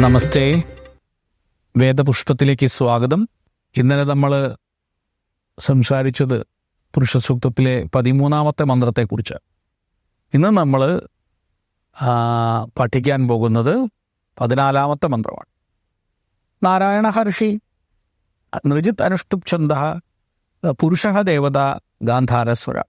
നമസ്തേ. വേദപുഷ്പത്തിലേക്ക് സ്വാഗതം. ഇന്നലെ നമ്മൾ സംസാരിച്ചത് പുരുഷസൂക്തത്തിലെ പതിമൂന്നാമത്തെ മന്ത്രത്തെക്കുറിച്ച്. ഇന്ന് നമ്മൾ പഠിക്കാൻ പോകുന്നത് പതിനാലാമത്തെ മന്ത്രമാണ്. നാരായണ ഹർഷി നൃജിത് അനുഷ്ടുപ് ഛന്ദ പുരുഷ ദേവത ഗാന്ധാരസ്വര.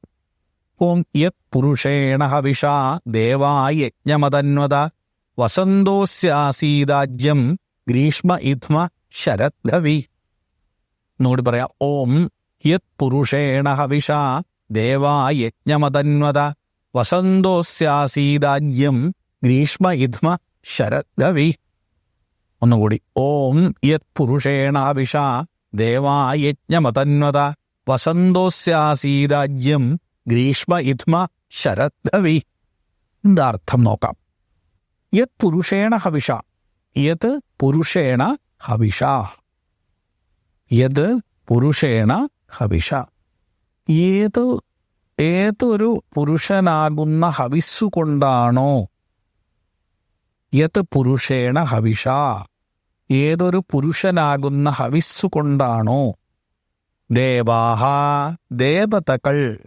ഓം യത് പുരുഷേണ ഹവിഷ ദേവാ യജ്ഞമതന്വത. വസന്തോസ്യാസീതാജ്യം ഗ്രീഷ്മ ഇധ്മ ശരദ്ധവി എന്നോട് പറയാം ഓം യത് പുരുഷേണ ഹവിഷ ദേവാ യജ്ഞമതന്വത വസന്തോസ്യാസീതാജ്യം ഗ്രീഷ്മ ഇധ്മ ശരദ്ധവി ഒന്നുകൂടി ഓം യത് പുരുഷേണ ഹവിഷ ദേവാ യജ്ഞമതന്വത വസന്തോസ്യാസീതാജ്യം ഗ്രീഷ്മ ഇധ്മ ശരദ്ധവി എന്താർത്ഥം നോക്കാം? യത് പുരുഷേണ ഹവിഷ. യത് പുരുഷേണ ഹവിഷ. യത് പുരുഷേണ ഹവിഷ. ഏത് ഏതൊരു പുരുഷനാകുന്ന ഹവിസ്സുകൊണ്ടാണോ യത് പുരുഷേണ ഹവിഷ. ഏതൊരു പുരുഷനാകുന്ന ഹവിസ്സുകൊണ്ടാണോ ദേവാഹ ദേവതകൾ.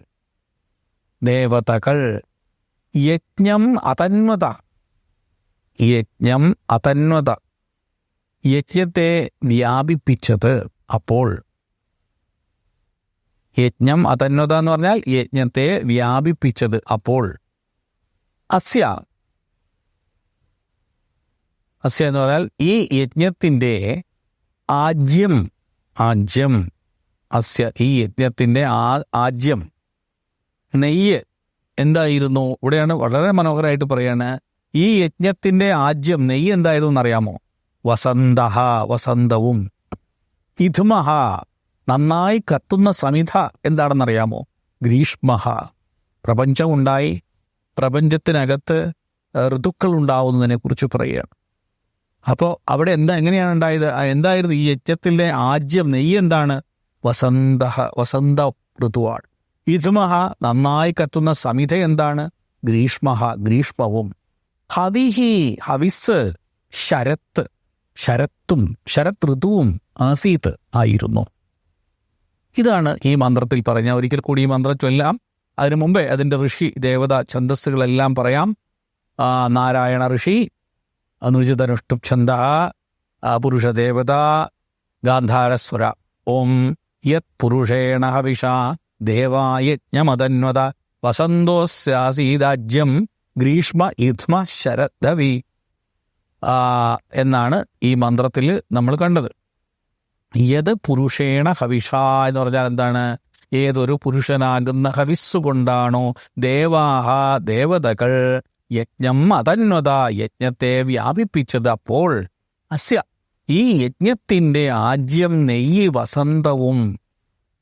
ദേവതകൾ. യജ്ഞം അതന്വത. യജ്ഞം അതന്വത. യജ്ഞത്തെ വ്യാപിപ്പിച്ചത് അപ്പോൾ. യജ്ഞം അതന്വത എന്ന് പറഞ്ഞാൽ യജ്ഞത്തെ വ്യാപിപ്പിച്ചത് അപ്പോൾ. അസ്യ. അസ്യ എന്ന് പറഞ്ഞാൽ ഈ യജ്ഞത്തിന്റെ ആജ്യം. ആജ്യം. അസ്യ ഈ യജ്ഞത്തിന്റെ ആ ആജ്യം. നെയ്യ് എന്തായിരുന്നു? ഇവിടെയാണ് വളരെ മനോഹരമായിട്ട് പറയാണ് ഈ യജ്ഞത്തിന്റെ ആജ്യം നെയ്യ് എന്തായിരുന്നു എന്നറിയാമോ വസന്തഹ വസന്തവും. ഇധുമഹ നന്നായി കത്തുന്ന സമിധ എന്താണെന്നറിയാമോ? ഗ്രീഷ്മഹ. പ്രപഞ്ചമുണ്ടായി. പ്രപഞ്ചത്തിനകത്ത് ഋതുക്കൾ ഉണ്ടാവുന്നതിനെ കുറിച്ച് പറയുകയാണ് അപ്പോൾ അവിടെ എന്താ എങ്ങനെയാണ് ഉണ്ടായത്? എന്തായിരുന്നു ഈ യജ്ഞത്തിന്റെ ആജ്യം? നെയ്യ് എന്താണ്? വസന്ത വസന്ത ഋതുവാണ് ഇധുമഹ നന്നായി കത്തുന്ന സമിധ എന്താണ്? ഗ്രീഷ്മഹ ഗ്രീഷ്മവും. ഹവിഹി ഹവിസ് ശരത്ത് ശരത്തും ശരത് ഋതുവും ആസീത്ത് ആയിരുന്നു. ഇതാണ് ഈ മന്ത്രത്തിൽ പറഞ്ഞ ഒരിക്കൽ കൂടി ഈ മന്ത്രം ചൊല്ലാം. അതിനു മുമ്പേ അതിന്റെ ഋഷി ദേവത ഛന്ദസ്സുകളെല്ലാം പറയാം. നാരായണ ഋഷി അനുജിതനുഷ്ടുപ് ഛന്ദ പുരുഷദേവത ഗാന്ധാരസ്വര. ഓം യത് പുരുഷേണ ഹവിഷ ദേവായജ്ഞമതന്വത വസന്തോസ്യാസീതാജ്യം ഗ്രീഷ്മ ഇഥ്മ ശരദവി എന്നാണ് ഈ മന്ത്രത്തിൽ നമ്മൾ കണ്ടത്. യത് പുരുഷേണ ഹവിഷ എന്ന് പറഞ്ഞാൽ എന്താണ്? ഏതൊരു പുരുഷനാകുന്ന ഹവിസ് കൊണ്ടാണോ ദേവാഹ ദേവതകൾ യജ്ഞം അതന്വത യജ്ഞത്തെ വ്യാപിപ്പിച്ചത് അപ്പോൾ അസ്യ ഈ യജ്ഞത്തിന്റെ ആജ്യം നെയ്യ് വസന്തവും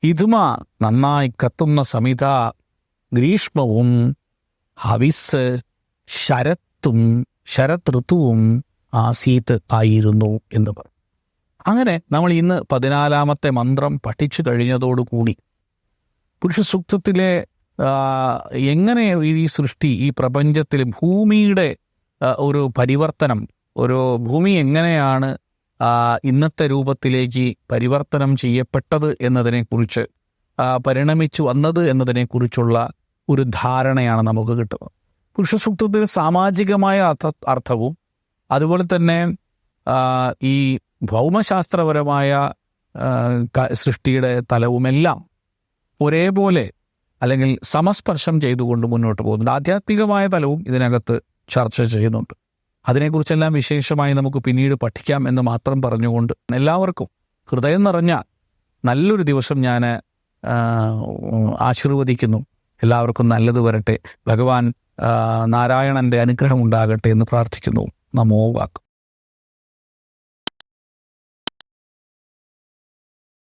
ഇതുമ നന്നായി കത്തുന്ന സമിത ഗ്രീഷ്മവും ഹവിസ് ശരത്തും ശരത് ഋതുവും ആസീത്ത് ആയിരുന്നു എന്ന് പറഞ്ഞു. അങ്ങനെ നമ്മൾ ഇന്ന് പതിനാലാമത്തെ മന്ത്രം പഠിച്ചു കഴിഞ്ഞതോടുകൂടി പുരുഷ സൂക്തത്തിലെ എങ്ങനെ ഈ സൃഷ്ടി ഈ പ്രപഞ്ചത്തിൽ ഭൂമിയുടെ ഒരു പരിവർത്തനം ഒരു ഭൂമി എങ്ങനെയാണ് ഇന്നത്തെ രൂപത്തിലേക്ക് പരിവർത്തനം ചെയ്യപ്പെട്ടത് എന്നതിനെക്കുറിച്ച് പരിണമിച്ചു വന്നത് എന്നതിനെക്കുറിച്ചുള്ള ഒരു ധാരണയാണ് നമുക്ക് കിട്ടുന്നത്. പുരുഷ സൂക്തത്തിൽ സാമാജികമായ അർത്ഥ അർത്ഥവും അതുപോലെ തന്നെ ഈ ഭൗമശാസ്ത്രപരമായ സൃഷ്ടിയുടെ തലവുമെല്ലാം ഒരേപോലെ അല്ലെങ്കിൽ സമസ്പർശം ചെയ്തുകൊണ്ട് മുന്നോട്ട് പോകുന്നുണ്ട്. ആധ്യാത്മികമായ തലവും ഇതിനകത്ത് ചർച്ച ചെയ്യുന്നുണ്ട്. അതിനെക്കുറിച്ചെല്ലാം വിശേഷമായി നമുക്ക് പിന്നീട് പഠിക്കാം എന്ന് മാത്രം പറഞ്ഞുകൊണ്ട് എല്ലാവർക്കും ഹൃദയം നിറഞ്ഞ നല്ലൊരു ദിവസം ഞാൻ ആശീർവദിക്കുന്നു. എല്ലാവർക്കും നല്ലത് വരട്ടെ. ഭഗവാൻ നാരായണന്റെ അനുഗ്രഹം ഉണ്ടാകട്ടെ എന്ന് പ്രാർത്ഥിക്കുന്നു. നമോ വാക്കും